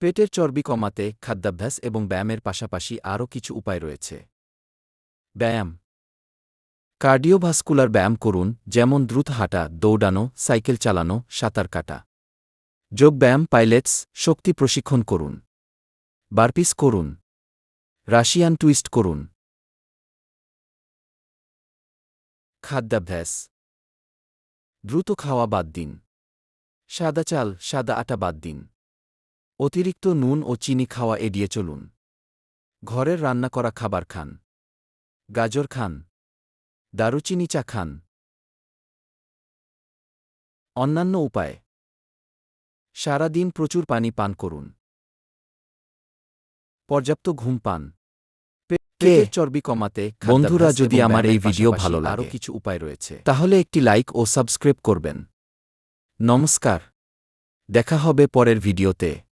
পেটের চর্বি কমাতে, খাদ্যাভ্যাস এবং ব্যায়ামের পাশাপাশি আরও কিছু উপায় রয়েছে। ব্যায়াম। কার্ডিওভাস্কুলার ব্যায়াম করুন, যেমন দ্রুত হাঁটা, দৌড়ানো, সাইকেল চালানো, সাঁতার কাটা। যোগব্যায়াম, পাইলেটস, শক্তি প্রশিক্ষণ করুন। বারপিস করুন। রাশিয়ান টুইস্ট করুন। খাদ্যাভ্যাস। দ্রুত খাওয়া বাদ দিন। সাদা চাল, সাদা আটা বাদ দিন। অতিরিক্ত নুন ও চিনি খাওয়া এড়িয়ে চলুন। ঘরের রান্না করা খাবার খান। গাজর খান। দারুচিনি চা খান। অন্যান্য উপায়। সারা দিন প্রচুর পানি পান করুন। পর্যাপ্ত ঘুম পান। পে- পেটের চর্বি কমাতে বন্ধুরা যদি আমার এই ভিডিও ভালো লাগে আরও কিছু উপায় রয়েছে। তাহলে একটি লাইক ও সাবস্ক্রাইব করবেন। নমস্কার। দেখা হবে পরের ভিডিওতে।